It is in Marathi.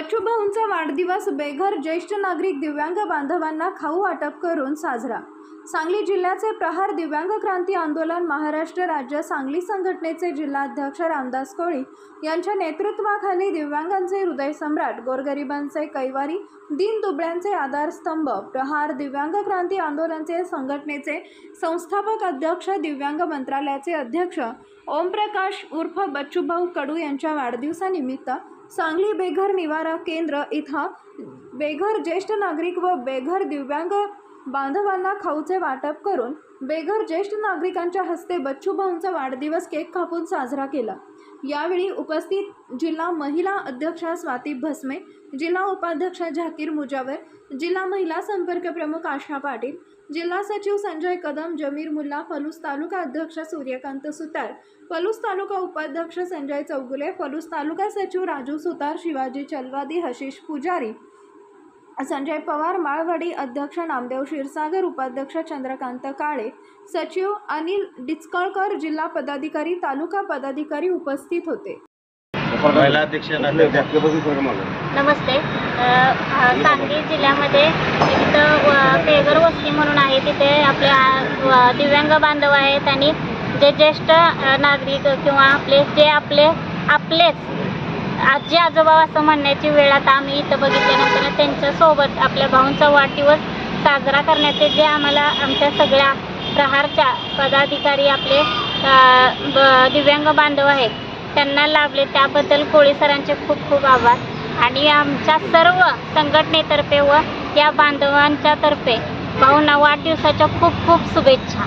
बच्चूभाऊंचा वाढदिवस बेघर ज्येष्ठ नागरिक दिव्यांग बांधवांना खाऊ वाटप करून साजरा. सांगली जिल्ह्याचे प्रहार दिव्यांग क्रांती आंदोलन महाराष्ट्र राज्य सांगली संघटनेचे जिल्हाध्यक्ष रामदास कोळी यांच्या नेतृत्वाखाली दिव्यांगांचे हृदय सम्राट गोरगरिबांचे कैवारी दीन दुबळ्यांचे आधारस्तंभ प्रहार दिव्यांग क्रांती आंदोलनचे संघटनेचे संस्थापक अध्यक्ष दिव्यांग मंत्रालयाचे अध्यक्ष ओमप्रकाश उर्फ बच्चूभाऊ कडू यांच्या वाढदिवसानिमित्त सांगली बेघर निवारा केंद्र इथं बेघर ज्येष्ठ नागरिक व बेघर दिव्यांग बांधवांना खाऊचे वाटप करून बेघर ज्येष्ठ नागरिकांच्या हस्ते बच्चूभाऊंचा वाढदिवस केक कापून साजरा केला. यावेळी उपस्थित जिल्हा महिला अध्यक्षा स्वाती भस्मे जिल्हा उपाध्यक्ष झाकीर मुजावर जिल्हा महिला संपर्क प्रमुख आशा पाटील जिल्हा सचिव संजय कदम जमीर मुल्ला फलूस तालुका अध्यक्ष सूर्यकांत सुतार फलूस तालुका उपाध्यक्ष संजय चौगुले फलूस तालुका सचिव राजू सुतार शिवाजी चलवादी हशीश पुजारी संजय पवार माळवाडी अध्यक्ष नामदेव क्षीरसागर उपाध्यक्ष चंद्रकांत काळे सचिव अनिल डिचकळकर जिल्हा पदाधिकारी तालुका पदाधिकारी उपस्थित होते. नमस्ते. सांगली जिल्ह्यामध्ये इथं व- पेगर वस्ती म्हणून आहे. तिथे आपल्या व- दिव्यांग बांधव आहेत आणि जे ज्येष्ठ नागरिक किंवा आपले जे आपले आपलेच आजी आजोबा असं म्हणण्याची वेळ आता आम्ही इथं बघितल्यानंतर त्यांच्यासोबत आपल्या भाऊंचा वाढदिवस साजरा करण्याचे जे आम्हाला आमच्या सगळ्या प्रहारच्या पदाधिकारी आपले ब- दिव्यांग बांधव आहेत त्यांना लाभले. त्याबद्दल कोळी सरांचे खूप खूप आभार. आणि आमच्या सर्व संघटनेतर्फे व या बांधवांच्या तर्फे भाऊंना वाढदिवसाच्या खूप खूप शुभेच्छा.